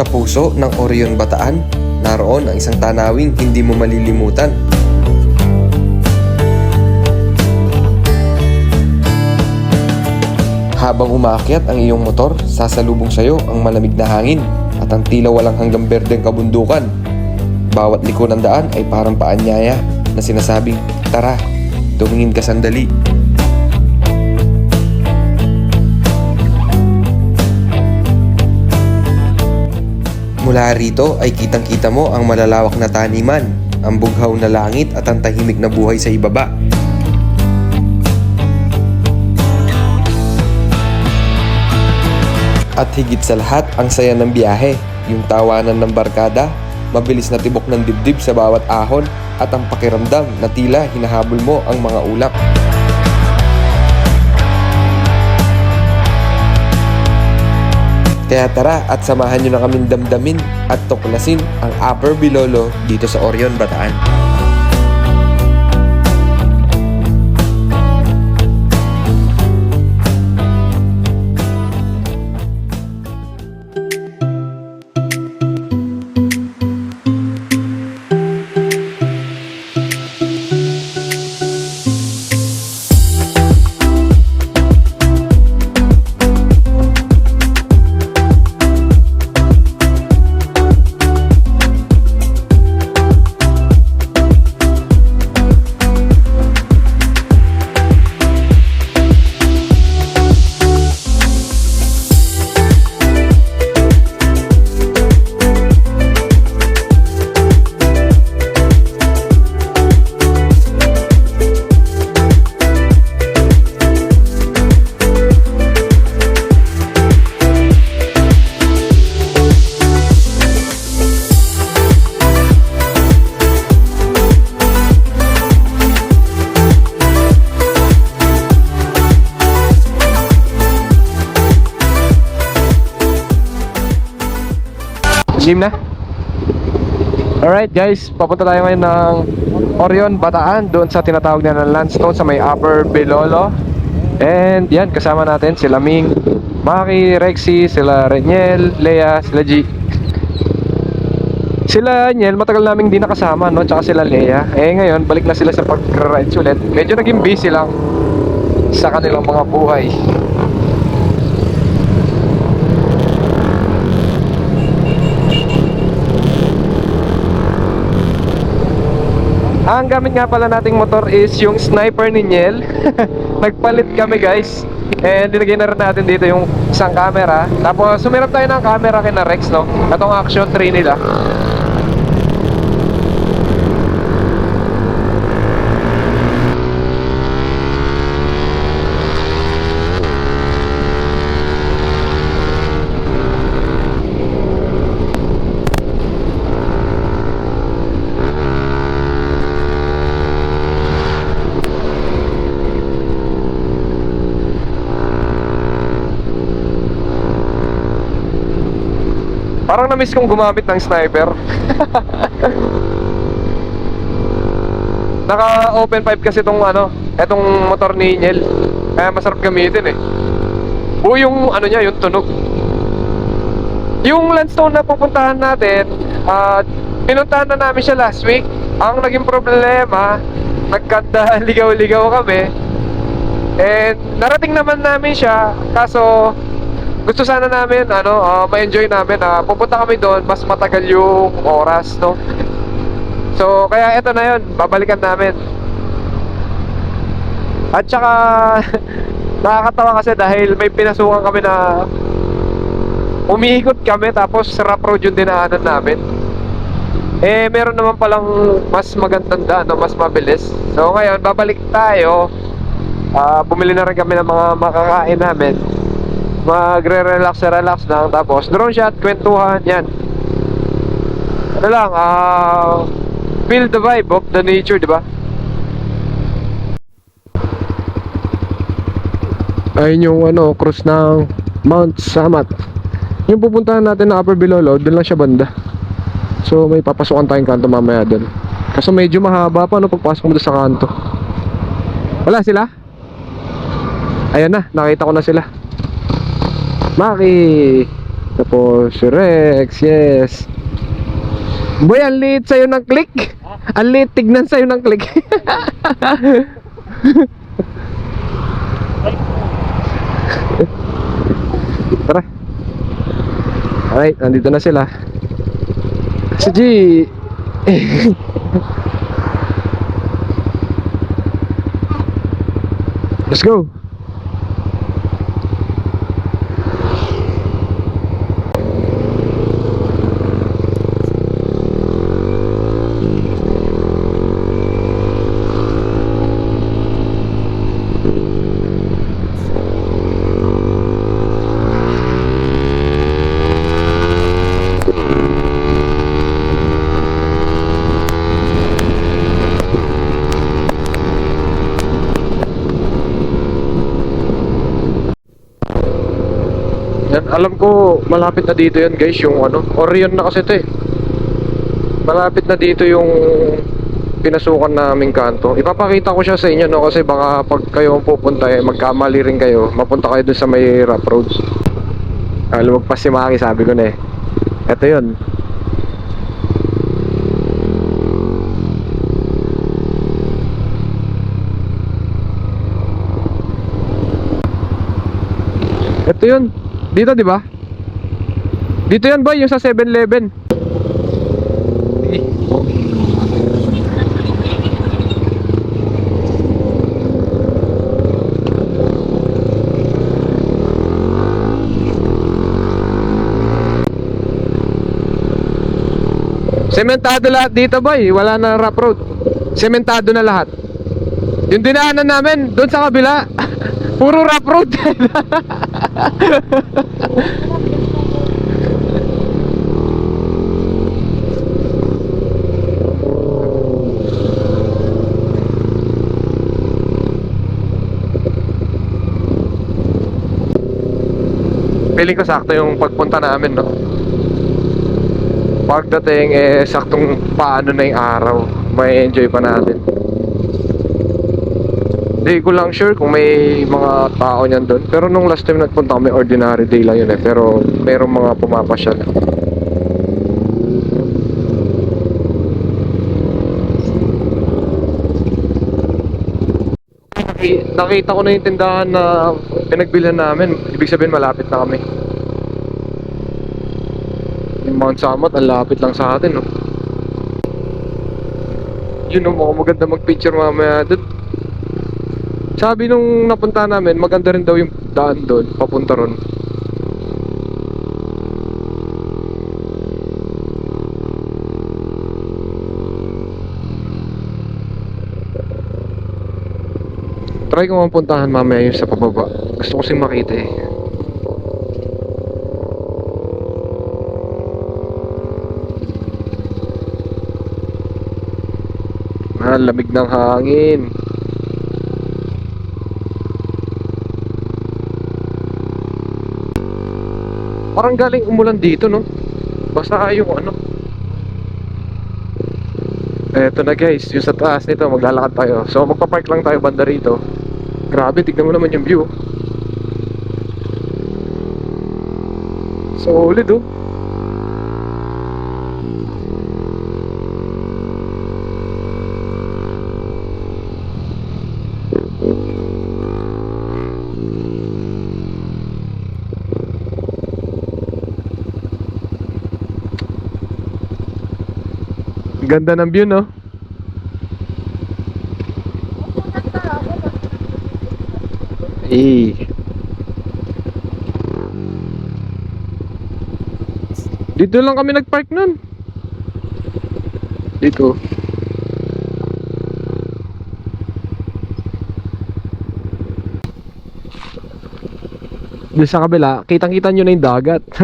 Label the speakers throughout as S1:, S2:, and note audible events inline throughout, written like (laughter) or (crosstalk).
S1: Sa puso ng Orion Bataan, naroon ang isang tanawing hindi mo malilimutan. Habang umaakyat ang iyong motor, sasalubong sa'yo ang malamig na hangin at ang tila walang hanggang berdeng kabundukan. Bawat liko ng daan ay parang paanyaya na sinasabing, Tara, tumingin ka sandali. Mula rito ay kitang-kita mo ang malalawak na taniman, ang bughaw na langit at ang tahimik na buhay sa ibaba. At higit sa lahat, ang saya ng biyahe, yung tawanan ng barkada, mabilis na tibok ng dibdib sa bawat ahon, at ang pakiramdam na tila hinahabol mo ang mga ulap. Kaya tara at samahan nyo na kaming damdamin at tuklasin ang Upper Bilolo dito sa Orion, Bataan. Game na? Alright guys, papunta tayo ngayon ng Orion, Bataan Doon sa tinatawag na ng Landstone sa may Upper Bilolo. And yan, kasama natin sila Ming Maki, Rexy, sila Reniel, Lea, sila G. Sila Reniel, matagal naming di nakasama no? Tsaka sila Lea. Eh ngayon, balik na sila sa pag-rides ulit. Medyo naging busy lang sa kanilang mga buhay Gamit nga pala nating motor is yung sniper ni Niel. (laughs) Nagpalit kami guys. And dinagay na rin natin dito yung isang camera. Tapos sumirap tayo ng camera kina Rex, no? Itong Action 3 nila. Parang na-miss kong gumamit ng sniper. Naka open pipe kasi tong ano, etong motor ni Niel. Kaya masarap gamitin eh. Buo yung ano niya, yung tunog. Yung Landstone na pupuntahan natin, ah pinuntahan na namin siya last week. Ang naging problema, nagkanda (laughs) ligaw-ligaw kami. And narating naman namin siya, kaso gusto sana namin ano, ah, ma-enjoy namin na pupunta kami doon, mas matagal yung oras, no? So, kaya eto na 'yon, babalikan namin. At saka (laughs) nakakatawa kasi dahil may pinasukan kami na umiikot kami tapos rough road yung dinaanan namin. Eh, meron naman palang mas magandang daan, no? mas mabilis. So, ngayon, babalik tayo. Ah, bumili na rin kami ng mga makakain namin magre-relax relax lang. Tapos drone shot, kwentuhan, yan. Ano lang, ah feel the vibe of the nature, di ba? ayun yung ano, cruise ng Mount Samat. Yung pupuntahan natin na Upper Bilolo, doon lang siya banda. So may papasukan tayong kanto mamaya doon. Kaso medyo mahaba pa no pagpasok mo doon sa kanto. Wala sila? ayan na, nakita ko na sila Maki Tapos si Rex, yes. Boy, ang liit sa'yo ng click. Ang liit tignan sa'yo ng click. (laughs) Tara. Alright, nandito na sila. Si G. (laughs) Let's go. Yan, alam ko malapit na dito yan guys, yung ano, Orion na kasi ito eh. Malapit na dito yung pinasukan naming kanto. Ipapakita ko siya sa inyo no kasi baka pag kayo pupunta eh, magkamali rin kayo, mapunta kayo dun sa may rough roads. Ah, lumagpas si Maki, sabi ko na eh. Ito yun. Ito yun. Dito, di ba? Dito yan, boy, yung sa 7-Eleven. Sementado lahat dito, boy. Wala na rough road. Sementado na lahat. Yung dinaanan namin, doon sa kabila, (laughs) puro rough road. (laughs) Feeling ko sakto yung pagpunta namin, no? Pagdating, eh, saktong paano na yung araw. May enjoy pa natin. Hindi ko lang sure kung may mga tao niyan doon. Pero nung last time nagpunta kami, ordinary day lang yun eh. Pero merong mga pumapasyal. Naki- Nakita ko na yung tindahan na pinagbilhan namin. Ibig sabihin malapit na kami. Yung Mount Samat, ang lapit lang sa atin, no? Yun, no, mukhang maganda mag-picture mamaya doon. Sabi nung napunta namin, maganda rin daw yung daan doon, papunta ron. Try ko mapuntahan mamaya yung sa pababa. Gusto ko sing makita eh. Ah, lamig ng hangin. Parang galing umulan dito, no? Basta yung ano. Eto na guys, yung sa taas nito, maglalakad tayo. So magpa-park lang tayo banda rito. Grabe, tignan mo naman yung view. Solid oh. Ganda ng view, no? Eh. Dito lang kami nagpark nun. Dito. Doon sa kabila, kitang-kita nyo na yung dagat. (laughs)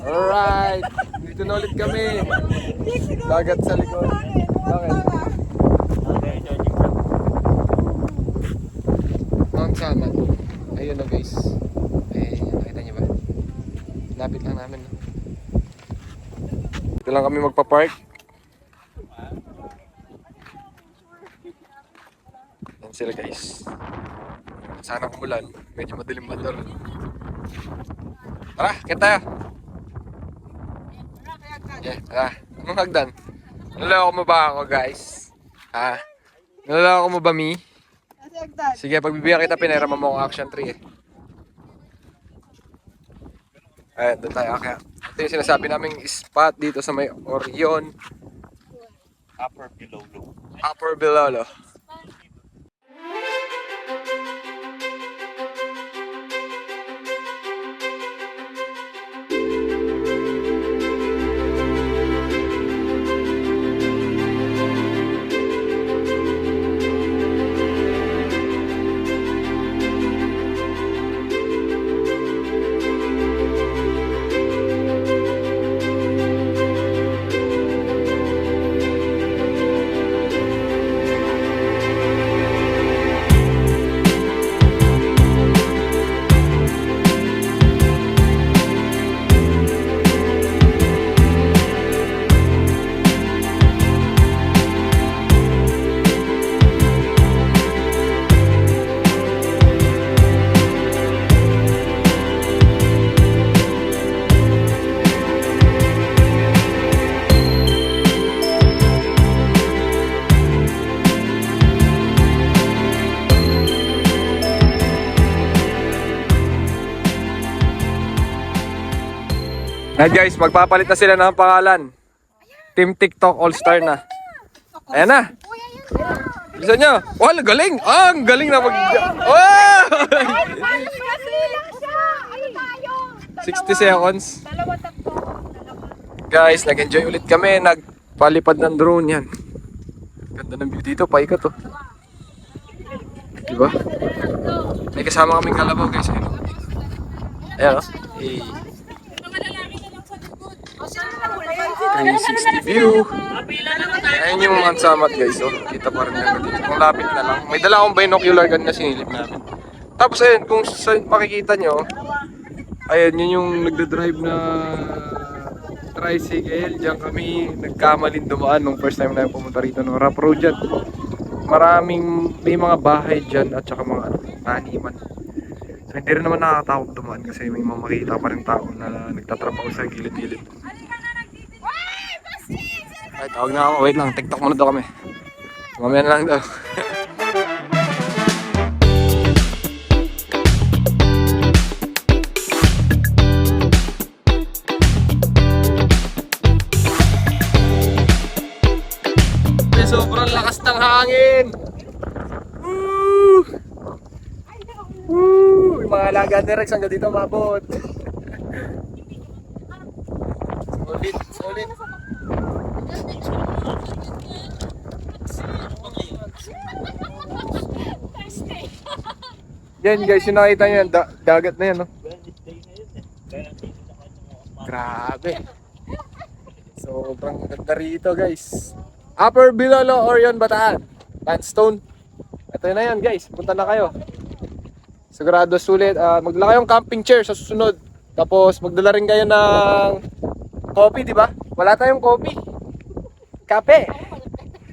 S1: Alright, dito na ulit kami. Dagat sa likod. Bakit? Mount Samat. Ayun na guys. Eh, nakita niyo ba? Lapit lang namin. Dito lang kami magpa-park. Yan sila guys. Sana kumulan. Medyo madilim ba Tara, kita tayo. Yeah, tara. Anong hagdan? Naloko mo ba ako, guys? Ha? Naloko mo ba, mi? Sige, pagbibigyan kita, pinera mo ako action 3 eh. Ayan, doon tayo kaya. Ito yung sinasabi naming spot dito sa may Orion,
S2: Upper below low.
S1: Upper Bilolo. Ayan guys, magpapalit na sila ng pangalan. Team TikTok All-Star na. Ayan na. Bisa nyo. Oh, galing. Ah, ang galing na mag... Oh! 60 seconds. Guys, nag-enjoy ulit kami. Nagpalipad ng drone yan. Ganda ng view dito. Paika to. Diba? May kasama kaming kalabaw guys. Ayan oh. Hey. 360 view. Ayan yung Mansamat guys. Oh. Kita pa rin naman dito. Kung lapit na lang. May dala akong binocular gun na sinilip namin. Tapos ayun, kung sa, makikita nyo, ayun, yun yung nagda-drive na tricycle. Diyan kami nagkamalin dumaan nung first time namin pumunta rito. No? Rough road dyan. Maraming, may mga bahay dyan at saka mga taniman. So, hindi rin naman nakakatakot dumaan kasi may mga makita pa rin tao na nagtatrabaho sa gilid-gilid. Ay, tawag na ako. Wait lang, TikTok muna daw kami. Mamaya na lang daw. Sobrang lakas ng hangin! Woo! Woo! Yung mga alaga ni Rex hanggang dito mabot. solid, solid. Yan guys, yung nakita nyo da- dagat na yan, no? Grabe. Sobrang ganda rito, guys. Upper Bilolo, Orion, Bataan. Landstone. Ito na yan, guys. Punta na kayo. Sigurado sulit. Ah, magdala kayong camping chair sa susunod. Tapos magdala rin kayo ng coffee, di ba? Wala tayong coffee. Kape.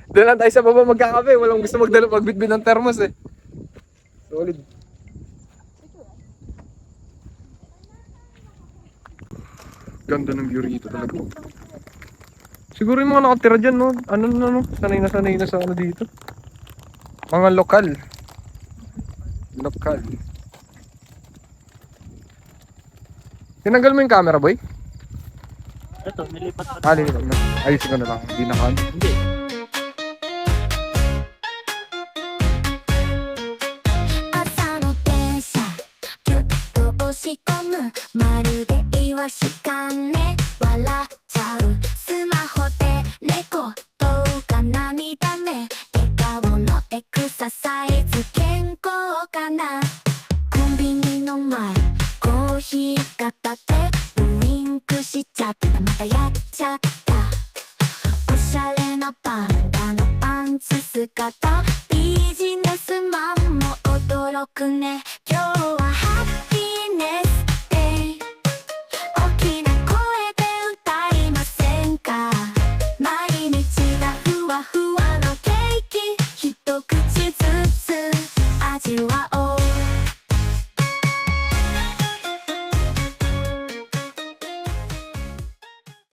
S1: Doon lang tayo sa baba magkakape. Walang gusto magdala magbitbit ng thermos eh. Solid. Ganda ng view rito talaga. Siguro yung mga nakatira dyan, no? Ano na, no? Sanay na sanay na sa ano dito. Mga lokal. Lokal. Tinanggal mo yung camera, boy?
S2: Ito, nilipat pa.
S1: Ah, lilipat na. Ayusin ko na lang. Hindi na kan.
S2: Hindi.
S3: 方。ビジネスマンも驚くね。